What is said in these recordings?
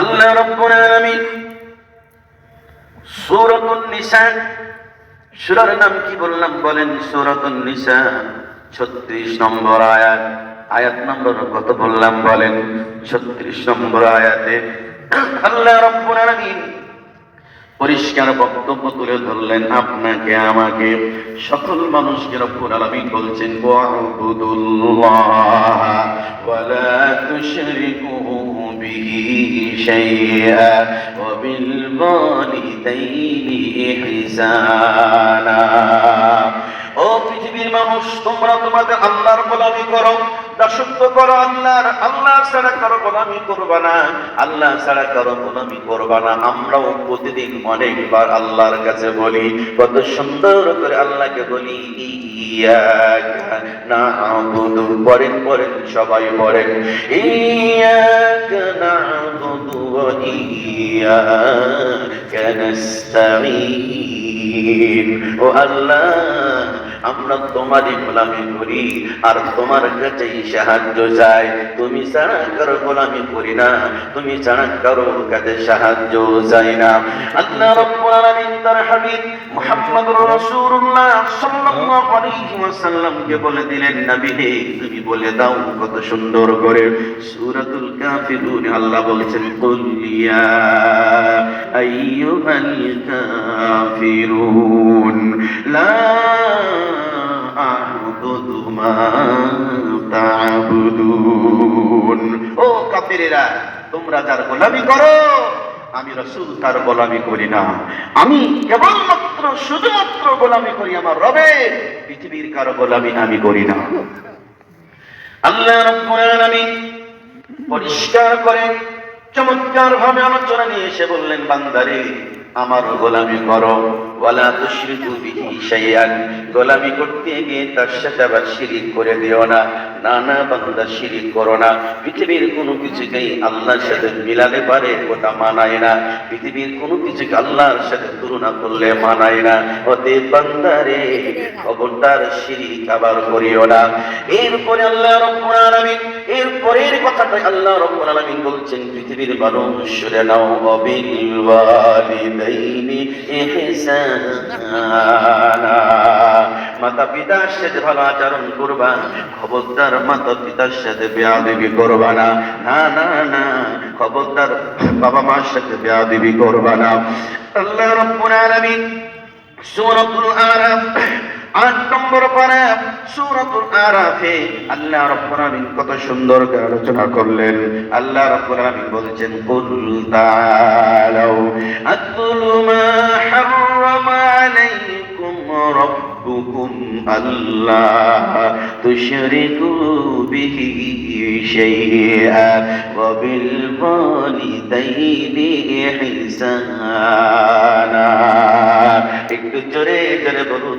আল্লাহ রাব্বুল আলামিন সূরাতুন নিসা, সূরার নাম কি বললাম বলেন? সূরাতুন নিসা 36 নম্বর আয়াত। আয়াত নম্বর কত বললাম বলেন? 36 নম্বর আয়াতে আল্লাহ রাব্বুল আলামিন পরিষ্কার বক্তব্য তুলে ধরলেন আপনাকে, আমাকে। সকল মানুষকে রব্বুল আলামিন বলছেন ওয়াবুদুল্লাহ বিহি শাইআ ওয়া বিল মানুষ, তোমরা তোমাদের আল্লাহর গোলামি করো, দাসত্ব করো, আল্লাহর, আল্লাহ ছাড়া কারও গোলামি করবা না, আল্লাহ ছাড়া কারও গোলামি করবা না। আমরাও প্রতিদিন অনেকবার আল্লাহর কাছে বলি, কত সুন্দর করে আল্লাহকে বলি, ইয়াকা না'বুদু। সবাই পড়েন ও আল্লাহ আমরা তোমারই গোলামি করি, আর তোমার কাছেই সাহায্য চাই। তুমি ছাড়া কারও গোলামি করি না, তুমি ছাড়া কারও কাছে সাহায্য চাই না। আল্লাহ রাব্বুল আলামিন তার হাবিব মুহাম্মদুর রাসূলুল্লাহ সাল্লাল্লাহু আলাইহি ওয়াসাল্লামকে বলে দিলেন, নবী হে, তুমি বলে দাও কত সুন্দর করে। সূরাতুল কাফিরুন আল্লাহ বলছেন, কুল ইয়া আইয়ুহাল কাফিরুন। ও কাফিরেরা, তোমরা যার গোলামি করো, আমি রসুল তার গোলামি করি না। আমি কেবলমাত্র শুধুমাত্র গোলামি করি আমার রবের, পৃথিবীর কারও গোলামি আমি করি না। আল্লাহ আলামিন পরিষ্কার করে চমৎকার ভাবে আলোচনা নিয়ে এসে বললেন, বান্দারে আমার গোলামি করো। ওয়ালা তুশরিকু বিহি শাইআন। গোলামি করতে গিয়ে তার সাথে আবার শিরিক করে দিও না। না না বান্দা শিরিক করো না। পৃথিবীর কোনো কিছুকেই আল্লাহর সাথে মিলাতে পারে ওটা মানায় না। পৃথিবীর কোনো কিছুকে আল্লাহর সাথে তুলনা করলে মানায় না। ওতে বান্দারে, খবরদার, শিরিক আবার করিও না। এরপরে আল্লাহ রব্বুল আলামিন এর পরের কথাটা আল্লাহ রব্বুল আলামিন বলছেন, পৃথিবীর মানুষ শুনে নাও, অবিল ওয়ালিদাইনি ইহসানা। মাতা পিতার সাথে ভালো আচরণ করবা খবরদার মাতা পিতার সাথে বেয়াদবি করবা না না না না, খবরদার বাবা মার সাথে বেয়াদবি করবা না আল্লাহ রব্বুল আলামিন সূরাতুল আরাফ কত সুন্দর করে আলোচনা করলেন। আল্লাহ রাব্বুল আলামিন বলছেন, কুল তাআলাউ, আতলু মা আলাইকুম তুশরিকু বিহি শাইআ ওয়া বিল ওয়ালিদাইনি ইহসানা একটু জোরে জোরে বলুন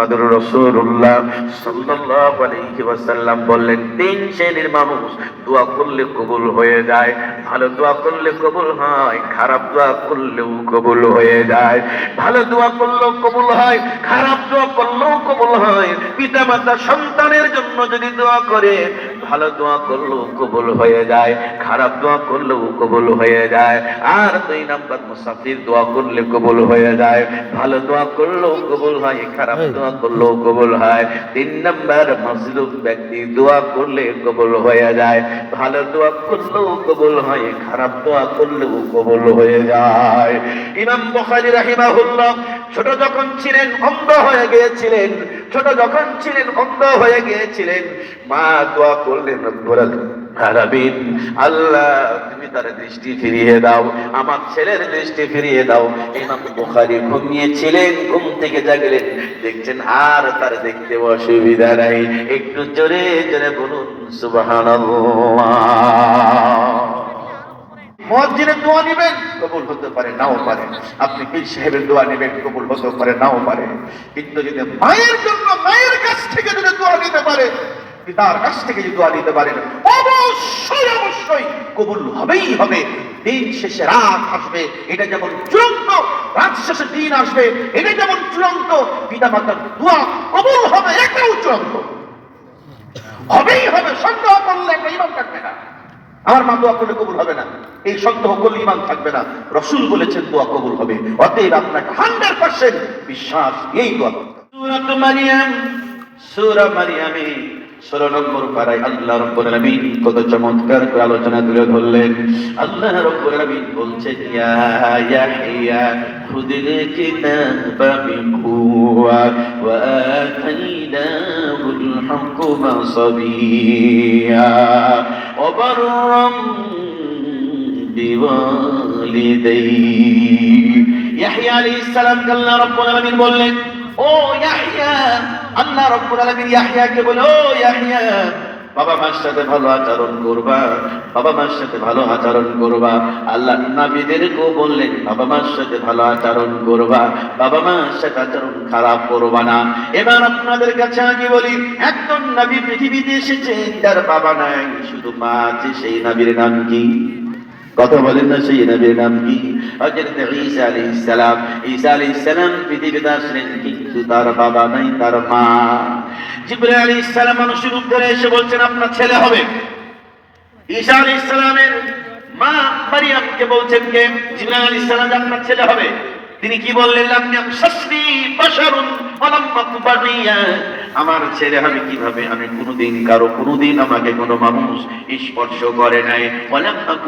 মুহাম্মাদুর রাসূলুল্লাহ সাল্লাল্লাহু আলাইহি ওয়াসাল্লাম বললেন, তিন শ্রেণির মানুষ দোয়া করলে কবুল হয়ে যায়, ভালো দোয়া করলে কবুল হয়, খারাপ দোয়া করলেও কবুল হয়ে যায়। ভালো দোয়া করলেও কবুল হয়, খারাপ দোয়া করলেও কবুল হয়। পিতা মাতা সন্তানের জন্য যদি দোয়া করে ভালো দোয়া করলেও কবুল হয়ে যায় খারাপ দোয়া করলেও কবুল হয়ে যায় আর দুই নাম্বার মুসাফির দোয়া করলে কবুল হয়ে যায় ভালো দোয়া করলেও কবুল হয় খারাপ দোয়া করলেও কবুল হয় তিন নাম্বার মজলুম ব্যক্তি দোয়া করলে কবুল হয়ে যায় ভালো দোয়া করলেও কবুল হয় খারাপ দোয়া করলেও কবুল হয়ে যায়। ইমাম বুখারী রাহিমাহুল্লাহ ছোট যখন ছিলেন অন্ধ হয়ে গিয়েছিলেন ছোট যখন ছিলেন অন্ধ হয়ে গিয়েছিলেন মা দোয়া করলেন রব্বুল আলামিন আল্লাহ, তুমি তার দৃষ্টি ফিরিয়ে দাও, আমার ছেলের দৃষ্টি ফিরিয়ে দাও। ইমাম বুখারী ঘুমিয়েছিলেন, ঘুম থেকে জাগলেন। দেখছেন আর তার দেখতে অসুবিধা নাই। একটু জোরে জোরে বলুন, সুবহানাল্লাহ। দোয়া নেবেন, কবুল হতে পারে, নাও পারে। আপনি পীর সাহেবের দোয়া নেবেন, কবুল হতে পারে, নাও পারে। কিন্তু যদি মায়ের জন্য মায়ের কাছ থেকে যদি দোয়া নিতে পারে পিতার কাছ থেকে যদি দোয়া নিতে পারেন, অবশ্যই অবশ্যই কবুল হবেই হবে। দিন শেষে রাত আসবে, এটা যেমন চূড়ান্ত, রাত শেষে দিন আসবে, এটা যেমন চূড়ান্ত পিতা মাতার দোয়া কবুল হবে, এটাও চূড়ান্ত। হবেই হবে, সন্দেহ করলে একটা ইমাম থাকবে না। আমার মা দোয়া করলে কবুল হবে না। এই সন্দেহ করলে ইমান থাকবে না। রসুল বলেছেন, দোয়া কবুল হবে। অতএব আপনাকে হান্ড্রেড পার্সেন্ট বিশ্বাস এই দোয়া হবে। মারিয়াম, সূরা মারিয়ামে ষোলো নম্বর পাড়ায় আল্লাহ রব্বুল আলামিন কত চমৎকার করে আলোচনা তুলে ধরলেন। আল্লাহ রব্বুল আলামিন বলছেন, ইয়া ইয়াহইয়া খুদিল কিতাবা বিকুয়া ওয়া আতাইনাহুল হুকমা সাবিয়া ওয়া বাররাম বিওয়ালিদাইহি ইয়াহইয়া আলাইহিস সালাম আল্লাহ রব্বুল আলামিন বললেন, ও ইয়াহইয়া আল্লাহ রব্বুল বলে, ও বাবা মার সাথে ভালো আচরণ করবা, বাবা মার সাথে ভালো আচরণ করবা। আল্লাহ বললেন, বাবা মার সাথে ভালো আচরণ করবা, বাবা মার সাথে আচরণ খারাপ করবা না। এবার আপনাদের কাছে আমি বলি, একজন নবী পৃথিবীতে এসেছে, যার বাবা নাই, শুধু মা আছে, সেই নবীর নাম কি? কথা বলেন না, সেই নবীর নাম কি? ঈসা আলাইহিস সালাম, ঈসা আলাইহিস সালাম পৃথিবীতে আসলেন কিন্তু তার বাবা নাই, তার মা। জিবরাইল আলী ইসলাম মানুষের উদ্ধারে এসে বলছেন, আপনার ছেলে হবে। ঈশা আলী ইসলামের মা মারিয়ামকে বলছেন কে? জিবরাইল আলী ইসলাম আপনার ছেলে হবে। তিনি কি বললেন? লাম ইয়ামসাসনি বাশারুন আমার ছেলে হবে কীভাবে? আমি কোনোদিন কারও, কোনোদিন আমাকে কোনো মানুষ স্পর্শ করে নাই।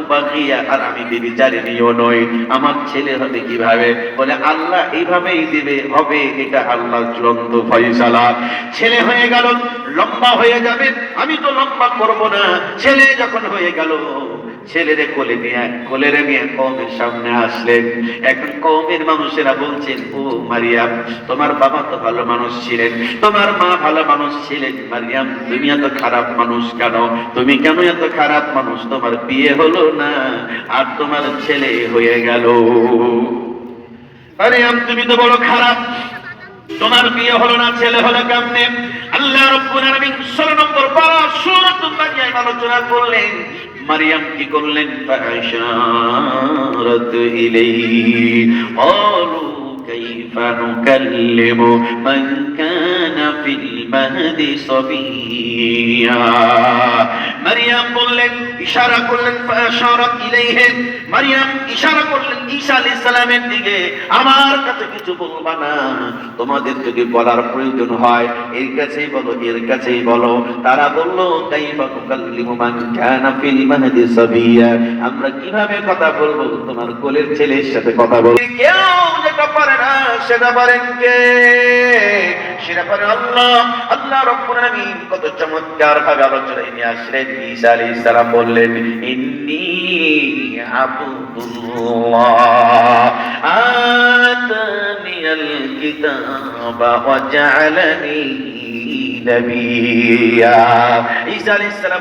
বাগিয়া আর আমি বিবিচারিণীও নই। আমার ছেলে হবে কীভাবে? বলে, আল্লাহ এইভাবেই দিবে, হবে এটা আল্লাহ চূড়ান্ত ফয়সালা। ছেলে হয়ে গেল, লম্বা হয়ে যাবে। আমি তো লম্বা করব না। ছেলে যখন হয়ে গেল ছেলেরে কোলে নিয়ে, কোলেরে নিয়ে কমের সামনে আসলেন। এখন কমের মানুষেরা বলছেন, ও মারিয়াম তোমার বাবা তো ভালো মানুষ ছিলেন। তোমার মা ভালো মানুষ ছিলেন। মারিয়াম, তুমি এত খারাপ মানুষ কেন? তুমি কেন এত খারাপ মানুষ? তোমার বিয়ে হলো না, আর তোমার ছেলে হয়ে গেল। মারিয়াম, তুমি তো বড় খারাপ। তোমার বিয়ে হলো না, ছেলে হলো কেমনে? আল্লাহ রব্বুল আলামিন 16 নম্বর পারা সূরাতুল মারিয়াম আলোচনা করলেন। মারিয়াম কি করলেন ফাশারাত ইলাইহি ক্বালু কাইফা নুকাল্লিমু মান কানা ফিল মাহদি সাবিয়া মারিয়াম বললেন ইশারা করলেন মারিয়াম, ইশারা করলেন ঈসা আলাইহিস সালামের দিকে, আমার কাছে কিছু বলবা না। তোমাদের যদি বলার প্রয়োজন হয়, এর কাছেই বলো, এর কাছেই বলো। তারা বলল, কাইফা তুকাল্লিমু মান কানা ফিল মাহদি সাবিয়া। আমরা কীভাবে কথা বলব? তোমার কোলের ছেলের সাথে কথা বলব কেউ যেটা পারে না, সেটা পারেন কে? সেটা পারে আল্লাহ। আল্লাহ রব্বুল আলামিন কত চমৎকার ভাবে আলোচনায় নিয়ে আসলেন। ঈসা আলাইহিস সালাম বললেন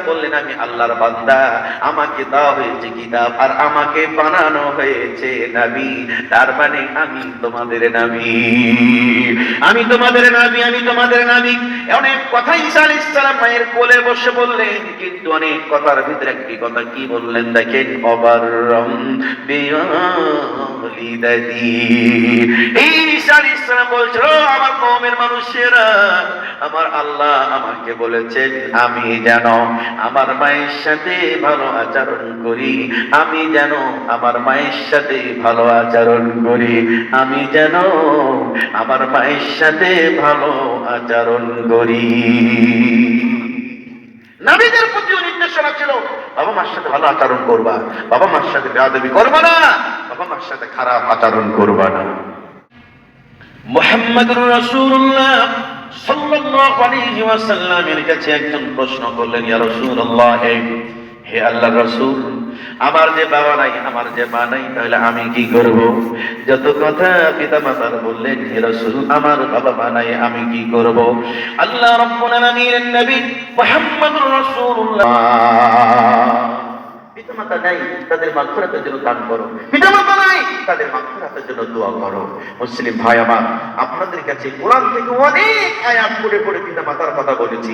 বললেন, আমি আল্লাহর বান্দা, আমাকে দেওয়া হয়েছে কিতাব আর আমাকে বানানো হয়েছে নবী। তার মানে আমি তোমাদের নবী। আমি তোমাদের নবী, আমি তোমাদের নবী অনেক কথা ঈসা আলাইহিস মায়ের কোলে বসে বললেন, কিন্তু অনেক কথার ভিতরে একটি কথা কি বললেন দেখেন? অবাররম বিওয়ালিদাতি এই ঈসা আলাইহিস সালাম বলছিল, "ও আমার কওমের মানুষেরা, আমার আল্লাহ আমাকে বলেছেন, আমি যেন আমার মায়ের সাথে ভালো আচরণ করি, আমি যেন আমার মায়ের সাথে ভালো আচরণ করি, আমি যেন আমার মায়ের সাথে ভালো আচরণ করি। নির্দেশনা ছিল, বাবা মার সাথে ভালো আচরণ করবা, বাবা মার সাথে বেয়াদবি করবা না। বাবা সাথে খারাপ আচরণ করবা না। আমার যে আমার আমি কি করব? যত কথা পিতা মাতার বললেন আমার বাবা মা নাই, আমি কি করব? আল্লাহ পিতামাতা নাই তাদের মাগফিরাতের জন্য দান করো। পিতামাতা নাই তাদের মাগফিরাতের জন্য দোয়া করো। মুসলিম ভাই আমার আপনাদের কাছে কোরআন থেকে অনেক আয়াত পড়ে পড়ে পিতামাতার কথা বলেছি।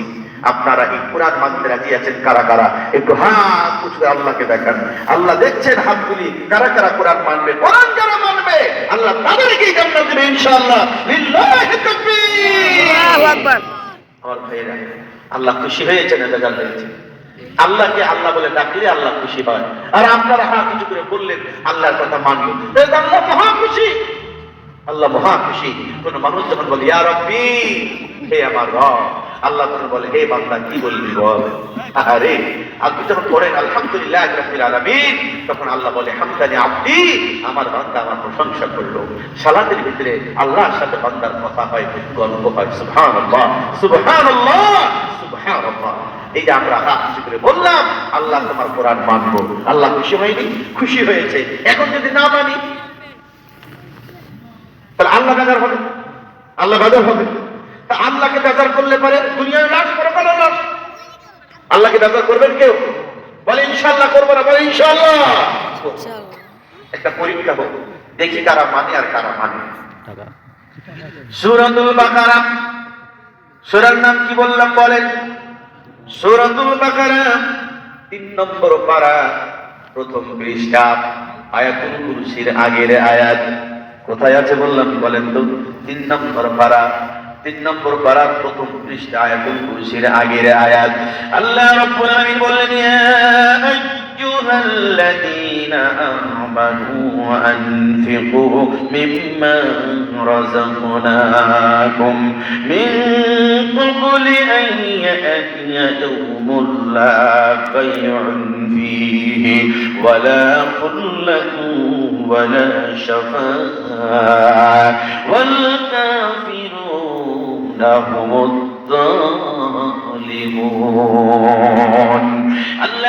আপনারা এই কোরআন মানতে রাজি আছেন কারা কারা? একটু হাত করে আল্লাহকে দেখান। আল্লাহ দেখছেন হাতগুলি কারা কারা কোরআন মানবে? কোরআন যারা মানবে আল্লাহ তাদেরকেই জান্নাত দেবে ইনশাআল্লাহ। লিল্লাহি তাকবীর। আল্লাহু আকবার। আমার আল্লাহ খুশি হয়েছেন এটা জানতে আল্লাহকে আল্লাহ বলে ডাকলে আল্লাহ খুশি হয়। আর আপনারা হা কিছু করে বললেন, আল্লাহর কথা মানলো। আল্লাহ মহা খুশি। আল্লাহ মহা খুশি। কোন মানুষ যখন বলে, ইয়া রব্বি, হে আমার রব, আল্লাহ তখন বলে, হে বান্দা, কি বলবি বল? আরে আপনি যখন পড়েন, আলহামদুলিল্লাহ রাব্বিল আলামিন, তখন আল্লাহ বলে, হামদানি আব্দি, আমার বান্দা আমার প্রশংসা করল। সালাতের ভিতরে আল্লাহর সাথে বান্দার কথা হয়, গল্প হয়। সুবহানাল্লাহ সুবহানাল্লাহ সুবহানাল্লাহ। এই যে আমরা হাত কিছু করে বললাম আল্লাহ তোমার কোরআন মানবো। আল্লাহ খুশি হয়নি? খুশি হয়েছে। এখন যদি না মানি তাহলে আল্লাহ বেজার হবে। আল্লাহ বেজার হবে। তা আল্লাহকে বেজার করলে পারে দুনিয়ার লাশ পরকালের লাশ। আল্লাহকে বেজার করবেন কেউ? বলে ইনশাল্লাহ করব না বলে ইনশাল্লাহ একটা পরীক্ষা হোক দেখি কারা মানে আর কারা মানে। সুরাতুল বাকারা সুরার নাম কি বললাম বলেন? সুরাতুল বাকারা, তিন নম্বর পারা, প্রথম পৃষ্ঠা, আয়াতুল কুরসির আগের আয়াত। কোথায় আছে বললাম, বলেন তো। তিন নম্বর পারা, তিন নম্বর পারা, প্রথম পৃষ্ঠা, আয়াতুল কুরসির আগের আয়াত। আল্লাহ রব্বুল আলামিন বললেন, ইয়া আইয়ুহাল্লাযীনা আমানু আনফিকু মিম্মা রাযাকনাকুম মিন ক্বাবলি আন ইয়াতিয়া ইয়াওমুন লা বাই'un ফীহি ওয়ালা খুল্লাতুন ওয়ালা শাফাআ ওয়াল কাফিরুনা হুমুদ জালিমুন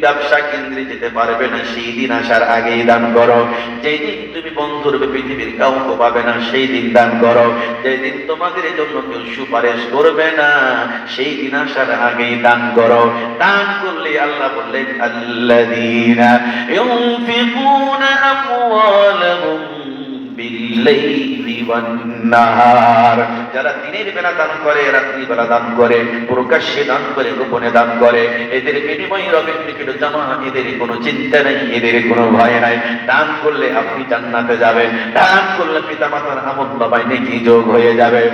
ব্যবসা কেন্দ্রে যেতে পারবে না, সেই দিন আসার আগেই দান করো। যেই দিন তুমি বন্ধুর পৃথিবীর কাউকে পাবে না, সেই দিন দান করো। যেই দিন তোমাদের জন্য কেউ সুপারিশ করবে না, সেই দিন আসার আগেই দান করো। দান করলে আল্লাহ বললেন আল্লাহ নাহার যারা দিনের বেলা দান করে রাত্রি বেলা দান করে, প্রকাশ্যে দান করে, গোপনে দান করে, এদের বিনিময় রবের নিকট জামা, এদের কোনো চিন্তা নেই, এদের কোনো ভয় নাই। দান করলে আপনি জান্নাতে যাবেন, দান করলে পিতা মাতার আমল বাবাই নেকি যোগ হয়ে যাবে।